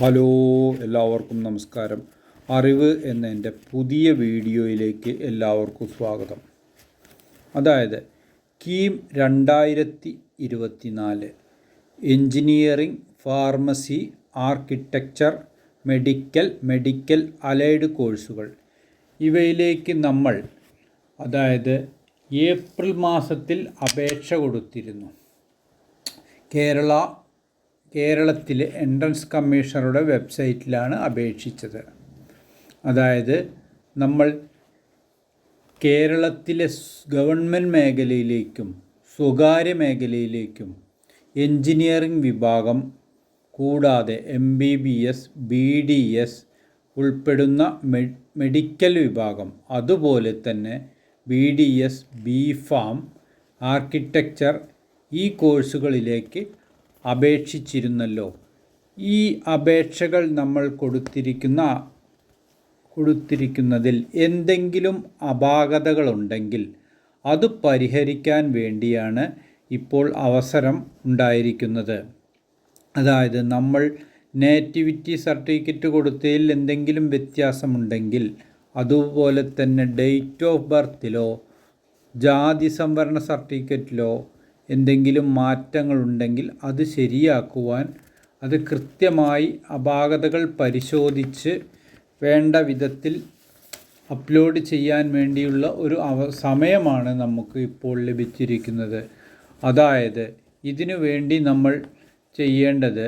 Hello എല്ലാവർക്കും നമസ്കാരം. അറിവ് എന്ന എന്റെ പുതിയ വീഡിയോയിലേക്ക് എല്ലാവർക്കും സ്വാഗതം. അതായത് കീം രണ്ടായിരത്തി ഇരുപത്തിനാല്. Engineering pharmacy architecture medical medical allied കോഴ്സുകൾ. ഇവയിലേക്ക് നമ്മൾ അതായത് ഏപ്രിൽ മാസത്തിൽ അപേക്ഷ കൊടുത്തിരുന്നു. കേരള കേരളത്തിലെ എൻട്രൻസ് കമ്മീഷണറുടെ വെബ്സൈറ്റിലാണ് അപേക്ഷിച്ചത്. അതായത് നമ്മൾ കേരളത്തിലെ ഗവൺമെന്റ് മേഖലയിലേക്കും സ്വകാര്യ മേഖലയിലേക്കും എൻജിനീയറിംഗ് വിഭാഗം കൂടാതെ M B B S B D S ഉൾപ്പെടുന്ന മെഡിക്കൽ വിഭാഗം അതുപോലെ തന്നെ B D S B pharm architecture ഈ കോഴ്സുകളിലേക്ക് അപേക്ഷിച്ചിരുന്നല്ലോ. ഈ അപേക്ഷകൾ നമ്മൾ കൊടുത്തിരിക്കുന്ന കൊടുത്തിരിക്കുന്നതിൽ എന്തെങ്കിലും അപാകതകളുണ്ടെങ്കിൽ അത് പരിഹരിക്കാൻ വേണ്ടിയാണ് ഇപ്പോൾ അവസരം ഉണ്ടായിരിക്കുന്നത്. അതായത് നമ്മൾ നേറ്റിവിറ്റി സർട്ടിഫിക്കറ്റ് കൊടുത്തതിൽ എന്തെങ്കിലും വ്യത്യാസമുണ്ടെങ്കിൽ അതുപോലെ തന്നെ ഡേറ്റ് ഓഫ് ബർത്തിലോ ജാതി സംവരണ സർട്ടിഫിക്കറ്റിലോ എന്തെങ്കിലും മാറ്റങ്ങളുണ്ടെങ്കിൽ അത് ശരിയാക്കുവാൻ അത് കൃത്യമായി അപാകതകൾ പരിശോധിച്ച് വേണ്ട വിധത്തിൽ അപ്ലോഡ് ചെയ്യാൻ വേണ്ടിയുള്ള ഒരു അവ സമയമാണ് നമുക്ക് ഇപ്പോൾ ലഭിച്ചിരിക്കുന്നത്. അതായത് ഇതിനു വേണ്ടി നമ്മൾ ചെയ്യേണ്ടത്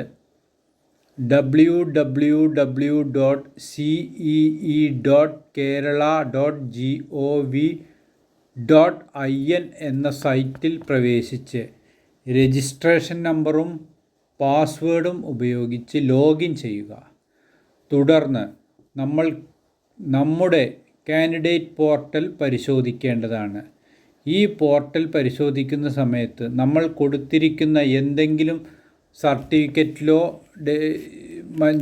W W W dot C E E dot Kerala dot G O V dot I N എന്ന സൈറ്റിൽ പ്രവേശിച്ച് രജിസ്ട്രേഷൻ നമ്പറും പാസ്വേഡും ഉപയോഗിച്ച് ലോഗിൻ ചെയ്യുക. തുടർന്ന് നമ്മൾ നമ്മുടെ കാൻഡിഡേറ്റ് പോർട്ടൽ പരിശോധിക്കേണ്ടതാണ്. ഈ പോർട്ടൽ പരിശോധിക്കുന്ന സമയത്ത് നമ്മൾ കൊടുത്തിരിക്കുന്ന എന്തെങ്കിലും സർട്ടിഫിക്കറ്റിലോ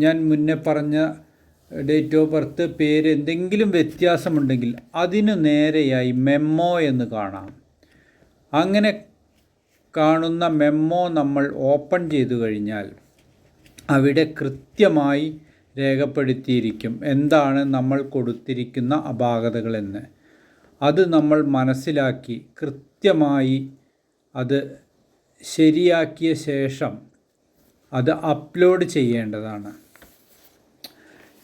ഞാൻ മുന്നേ പറഞ്ഞ ഡേറ്റ് ഓഫ് ബർത്ത് പേര് എന്തെങ്കിലും വ്യത്യാസമുണ്ടെങ്കിൽ അതിനു നേരെയായി മെമ്മോ എന്ന് കാണാം. അങ്ങനെ കാണുന്ന മെമ്മോ നമ്മൾ ഓപ്പൺ ചെയ്തു കഴിഞ്ഞാൽ അവിടെ കൃത്യമായി രേഖപ്പെടുത്തിയിരിക്കും എന്താണ് നമ്മൾ കൊടുത്തിരിക്കുന്ന അപാകതകളെന്ന്. അത് നമ്മൾ മനസ്സിലാക്കി കൃത്യമായി അത് ശരിയാക്കിയ ശേഷം അത് അപ്ലോഡ് ചെയ്യേണ്ടതാണ്.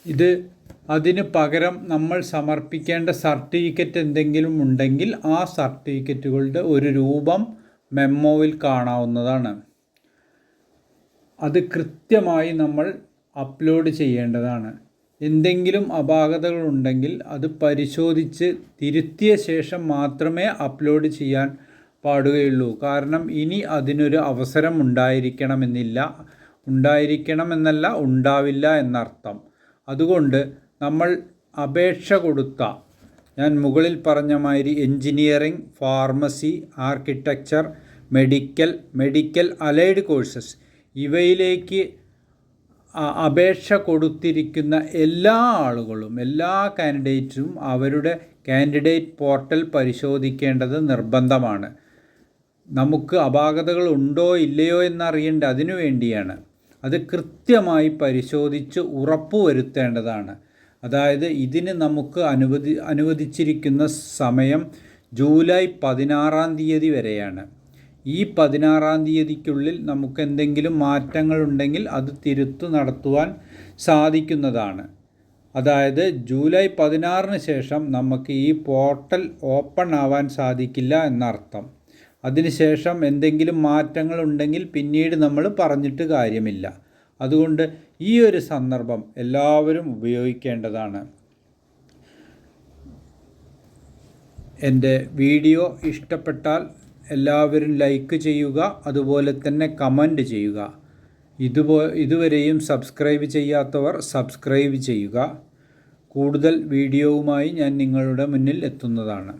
ഇത് അതിന് പകരം നമ്മൾ സമർപ്പിക്കേണ്ട സർട്ടിഫിക്കറ്റ് എന്തെങ്കിലും ഉണ്ടെങ്കിൽ ആ സർട്ടിഫിക്കറ്റുകളുടെ ഒരു രൂപം മെമ്മോയിൽ കാണാവുന്നതാണ്. അത് കൃത്യമായി നമ്മൾ അപ്ലോഡ് ചെയ്യേണ്ടതാണ്. എന്തെങ്കിലും അപാകതകൾ ഉണ്ടെങ്കിൽ അത് പരിശോധിച്ച് തിരുത്തിയ ശേഷം മാത്രമേ അപ്ലോഡ് ചെയ്യാൻ പാടുകയുള്ളൂ. കാരണം ഇനി അതിനൊരു അവസരം ഉണ്ടായിരിക്കണമെന്നില്ല. ഉണ്ടായിരിക്കണമെന്നല്ല ഉണ്ടാവില്ല എന്നർത്ഥം. അതുകൊണ്ട് നമ്മൾ അപേക്ഷ കൊടുത്ത ഞാൻ മുകളിൽ പറഞ്ഞ മാതിരി engineering pharmacy architecture medical medical allied courses ഇവയിലേക്ക് അപേക്ഷ കൊടുത്തിരിക്കുന്ന എല്ലാ ആളുകളും എല്ലാ കാൻഡിഡേറ്റ്സും അവരുടെ കാൻഡിഡേറ്റ് പോർട്ടൽ പരിശോധിക്കേണ്ടത് നിർബന്ധമാണ്. നമുക്ക് അപാകതകൾ ഉണ്ടോ ഇല്ലയോ എന്നറിയേണ്ട അതിനു വേണ്ടിയാണ്. അത് കൃത്യമായി പരിശോധിച്ച് ഉറപ്പുവരുത്തേണ്ടതാണ്. അതായത് ഇതിന് നമുക്ക് അനുവദി അനുവദിച്ചിരിക്കുന്ന സമയം ജൂലൈ പതിനാറാം തീയതി വരെയാണ്. ഈ പതിനാറാം തീയതിക്കുള്ളിൽ നമുക്ക് എന്തെങ്കിലും മാറ്റങ്ങളുണ്ടെങ്കിൽ അത് തിരുത്തു നടത്തുവാൻ സാധിക്കുന്നതാണ്. അതായത് ജൂലൈ പതിനാറിന് ശേഷം നമുക്ക് ഈ പോർട്ടൽ ഓപ്പൺ ആവാൻ സാധിക്കില്ല എന്നർത്ഥം. അതിനുശേഷം എന്തെങ്കിലും മാറ്റങ്ങൾ ഉണ്ടെങ്കിൽ പിന്നീട് നമ്മൾ പറഞ്ഞിട്ട് കാര്യമില്ല. അതുകൊണ്ട് ഈ ഒരു സന്ദർഭം എല്ലാവരും ഉപയോഗിക്കേണ്ടതാണ്. എന്റെ വീഡിയോ ഇഷ്ടപ്പെട്ടാൽ എല്ലാവരും ലൈക്ക് ചെയ്യുക അതുപോലെ തന്നെ കമന്റ് ചെയ്യുക. ഇതുപോ ഇതുവരെയും സബ്സ്ക്രൈബ് ചെയ്യാത്തവർ സബ്സ്ക്രൈബ് ചെയ്യുക. കൂടുതൽ വീഡിയോവുമായി ഞാൻ നിങ്ങളുടെ മുന്നിൽ എത്തുന്നതാണ്.